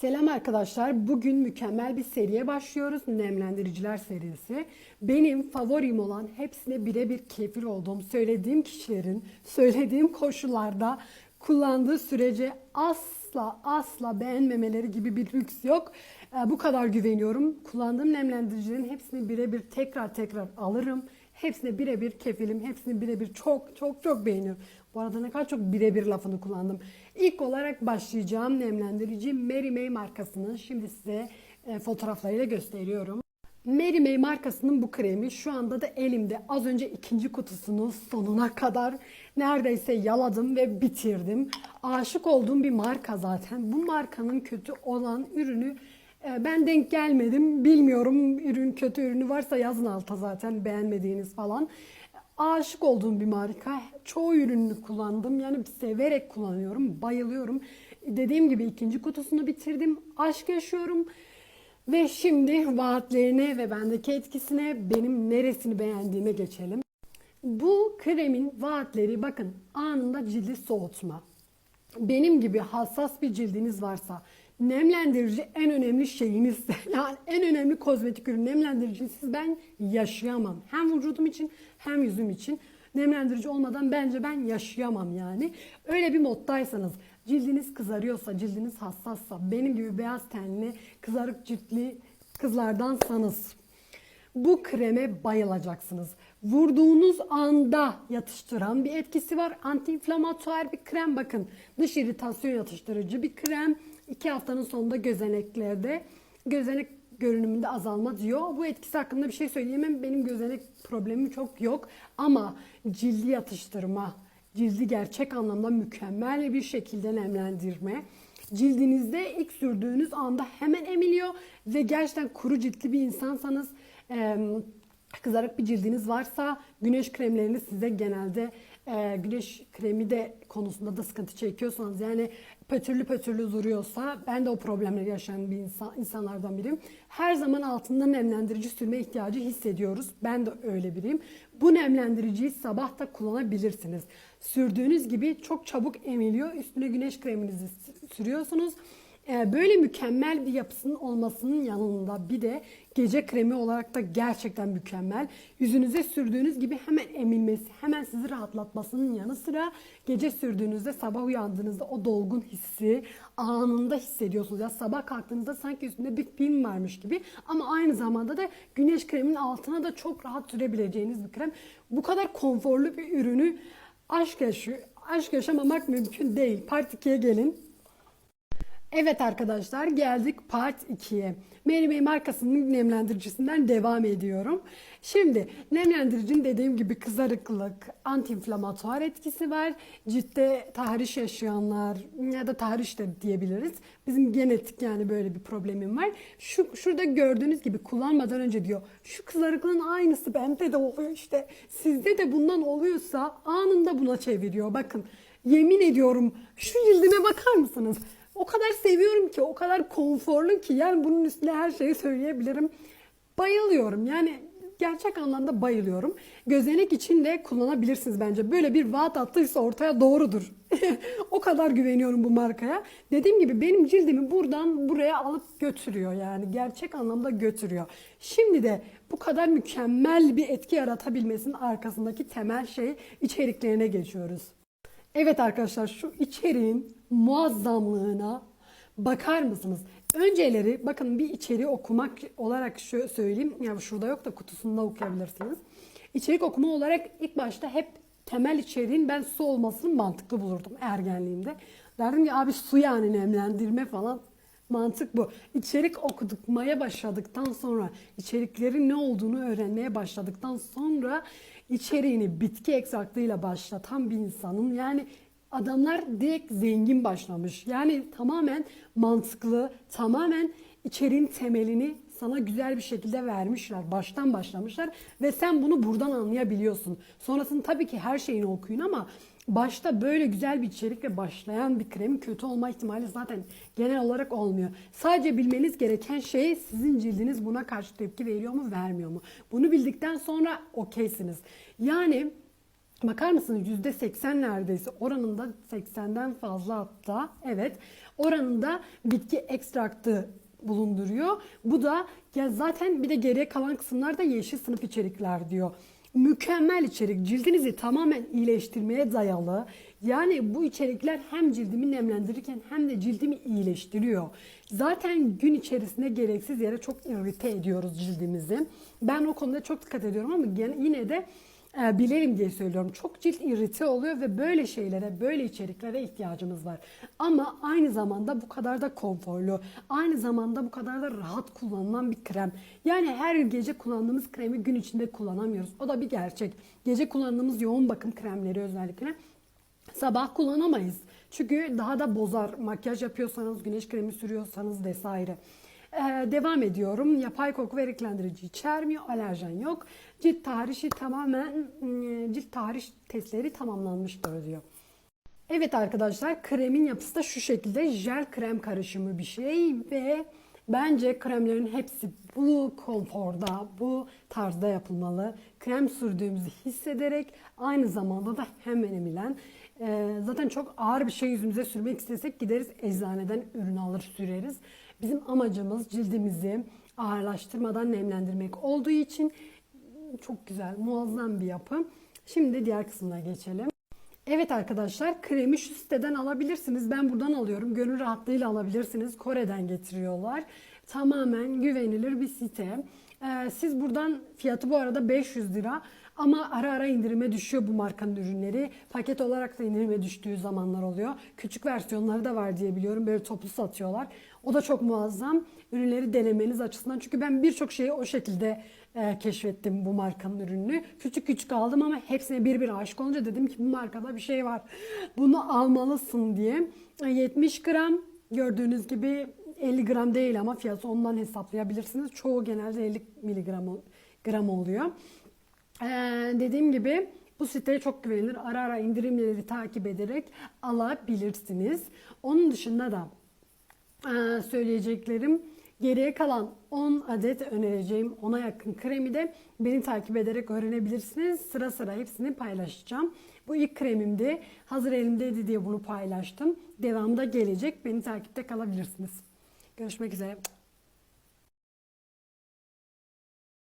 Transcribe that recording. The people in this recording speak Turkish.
Selam arkadaşlar. Bugün mükemmel bir seriye başlıyoruz. Nemlendiriciler serisi. Benim favorim olan hepsine birebir kefil olduğum söylediğim kişilerin söylediğim koşullarda kullandığı sürece asla asla beğenmemeleri gibi bir lüks yok. Ee, Bu kadar güveniyorum. Kullandığım nemlendiricilerin hepsini birebir tekrar tekrar alırım. Hepsine birebir kefilim. Hepsini birebir çok çok çok beğeniyorum. Bu arada ne kadar çok birebir lafını kullandım. İlk olarak başlayacağım nemlendirici Mary May markasının. Şimdi size e, fotoğraflarıyla gösteriyorum. Mary May markasının bu kremi şu anda da elimde. Az önce ikinci kutusunu sonuna kadar neredeyse yaladım ve bitirdim. Aşık olduğum bir marka zaten. Bu markanın kötü olan ürünü ben denk gelmedim. Bilmiyorum ürün kötü ürünü varsa yazın alta zaten beğenmediğiniz falan. Aşık olduğum bir marka. Çoğu ürününü kullandım. Yani severek kullanıyorum. Bayılıyorum. Dediğim gibi ikinci kutusunu bitirdim. Aşk yaşıyorum. Ve şimdi vaatlerine ve bendeki etkisine benim neresini beğendiğime geçelim. Bu kremin vaatleri bakın anında cildi soğutma. Benim gibi hassas bir cildiniz varsa nemlendirici en önemli şeyiniz yani en önemli kozmetik ürün nemlendiricisiz ben yaşayamam. Hem vücudum için hem yüzüm için nemlendirici olmadan bence ben yaşayamam yani. Öyle bir moddaysanız cildiniz kızarıyorsa, cildiniz hassassa, benim gibi beyaz tenli, kızarık ciltli kızlardansanız bu kreme bayılacaksınız. Vurduğunuz anda yatıştıran bir etkisi var. Antiinflamatuar bir krem bakın. Dış iritasyon yatıştırıcı bir krem. İki haftanın sonunda gözeneklerde gözenek görünümünde azalma diyor. Bu etkisi hakkında bir şey söyleyemem. Benim gözenek problemim çok yok. Ama cildi yatıştırma, cildi gerçek anlamda mükemmel bir şekilde nemlendirme. Cildinizde ilk sürdüğünüz anda hemen emiliyor ve gerçekten kuru ciltli bir insansanız em, kızarık bir cildiniz varsa güneş kremlerini size genelde e, güneş kremi de konusunda da sıkıntı çekiyorsanız yani pötürlü pötürlü duruyorsa ben de o problemleri yaşayan bir insan, insanlardan biriyim. Her zaman altında nemlendirici sürme ihtiyacı hissediyoruz. Ben de öyle biriyim. Bu nemlendiriciyi sabah da kullanabilirsiniz. Sürdüğünüz gibi çok çabuk emiliyor. Üstüne güneş kreminizi sürüyorsunuz. Ee, Böyle mükemmel bir yapısının olmasının yanında bir de gece kremi olarak da gerçekten mükemmel. Yüzünüze sürdüğünüz gibi hemen emilmesi, hemen sizi rahatlatmasının yanı sıra gece sürdüğünüzde sabah uyandığınızda o dolgun hissi anında hissediyorsunuz. Ya sabah kalktığınızda sanki üstünde bir film varmış gibi ama aynı zamanda da güneş kreminin altına da çok rahat sürebileceğiniz bir krem. Bu kadar konforlu bir ürünü aşk yaşıyor. Aşk yaşamamak mümkün değil. Part 2'ye gelin. Evet arkadaşlar geldik part 2'ye. Mary May markasının nemlendiricisinden devam ediyorum. Şimdi nemlendiricinin dediğim gibi kızarıklık, antiinflamatuar etkisi var. Ciltte tahriş yaşayanlar ya da tahriş de diyebiliriz. Bizim genetik yani böyle bir problemim var. Şu şurada gördüğünüz gibi kullanmadan önce diyor. Şu kızarıklığın aynısı bende de oluyor işte. Sizde de bundan oluyorsa anında buna çeviriyor. Bakın yemin ediyorum şu cildime bakar mısınız? O kadar seviyorum ki, o kadar konforlu ki yani bunun üstüne her şeyi söyleyebilirim. Bayılıyorum yani gerçek anlamda bayılıyorum. Gözenek için de kullanabilirsiniz bence. Böyle bir vaat attıysa ortaya doğrudur. o kadar güveniyorum bu markaya. Dediğim gibi benim cildimi buradan buraya alıp götürüyor yani. Gerçek anlamda götürüyor. Şimdi de bu kadar mükemmel bir etki yaratabilmesinin arkasındaki temel şey içeriklerine geçiyoruz. Evet arkadaşlar şu içeriğin muazzamlığına bakar mısınız? Önceleri bakın bir içeriği okumak olarak şöyle söyleyeyim. Ya şurada yok da kutusunda okuyabilirsiniz. İçerik okuma olarak ilk başta hep temel içeriğin ben su olmasını mantıklı bulurdum ergenliğimde. Derdim ki abi su yani nemlendirme falan Mantık bu. İçerik okudukmaya başladıktan sonra, içeriklerin ne olduğunu öğrenmeye başladıktan sonra içeriğini bitki ekstraktıyla başlatan bir insanın yani adamlar direkt zengin başlamış. Yani tamamen mantıklı, tamamen içeriğin temelini sana güzel bir şekilde vermişler. Baştan başlamışlar ve sen bunu buradan anlayabiliyorsun. Sonrasında tabii ki her şeyini okuyun ama başta böyle güzel bir içerikle başlayan bir kremin kötü olma ihtimali zaten genel olarak olmuyor. Sadece bilmeniz gereken şey sizin cildiniz buna karşı tepki veriyor mu vermiyor mu? Bunu bildikten sonra okeysiniz. Yani Bakar mısınız %80 neredeyse oranında 80'den fazla hatta evet oranında bitki ekstraktı bulunduruyor. Bu da ya zaten bir de geriye kalan kısımlar da yeşil sınıf içerikler diyor. Mükemmel içerik. Cildinizi tamamen iyileştirmeye dayalı. Yani bu içerikler hem cildimi nemlendirirken hem de cildimi iyileştiriyor. Zaten gün içerisinde gereksiz yere çok irrite ediyoruz cildimizi. Ben o konuda çok dikkat ediyorum ama yine de e, bilelim diye söylüyorum. Çok cilt irrite oluyor ve böyle şeylere, böyle içeriklere ihtiyacımız var. Ama aynı zamanda bu kadar da konforlu, aynı zamanda bu kadar da rahat kullanılan bir krem. Yani her gece kullandığımız kremi gün içinde kullanamıyoruz. O da bir gerçek. Gece kullandığımız yoğun bakım kremleri özellikle sabah kullanamayız. Çünkü daha da bozar. Makyaj yapıyorsanız, güneş kremi sürüyorsanız vesaire. Ee, devam ediyorum. Yapay koku ve renklendirici içermiyor. Alerjen yok. Cilt tarihi tamamen ım, cilt tarih testleri tamamlanmıştır diyor. Evet arkadaşlar kremin yapısı da şu şekilde jel krem karışımı bir şey ve bence kremlerin hepsi bu konforda, bu tarzda yapılmalı. Krem sürdüğümüzü hissederek aynı zamanda da hemen emilen. Ee, zaten çok ağır bir şey yüzümüze sürmek istesek gideriz eczaneden ürün alır süreriz. Bizim amacımız cildimizi ağırlaştırmadan nemlendirmek olduğu için çok güzel, muazzam bir yapı. Şimdi diğer kısmına geçelim. Evet arkadaşlar kremi şu siteden alabilirsiniz. Ben buradan alıyorum. Gönül rahatlığıyla alabilirsiniz. Kore'den getiriyorlar. Tamamen güvenilir bir site. Ee, siz buradan fiyatı bu arada 500 lira ama ara ara indirime düşüyor bu markanın ürünleri. Paket olarak da indirime düştüğü zamanlar oluyor. Küçük versiyonları da var diye biliyorum. Böyle toplu satıyorlar. O da çok muazzam. Ürünleri denemeniz açısından. Çünkü ben birçok şeyi o şekilde e, keşfettim bu markanın ürününü. Küçük küçük aldım ama hepsine bir bir aşık olunca dedim ki bu markada bir şey var. Bunu almalısın diye. E, 70 gram gördüğünüz gibi 50 gram değil ama fiyatı ondan hesaplayabilirsiniz. Çoğu genelde 50 miligram gram oluyor. Ee, dediğim gibi bu site çok güvenilir. Ara ara indirimleri takip ederek alabilirsiniz. Onun dışında da ee, söyleyeceklerim geriye kalan 10 adet önereceğim 10'a yakın kremi de beni takip ederek öğrenebilirsiniz. Sıra sıra hepsini paylaşacağım. Bu ilk kremimdi. Hazır elimdeydi diye bunu paylaştım. Devamı da gelecek. Beni takipte kalabilirsiniz. Görüşmek üzere.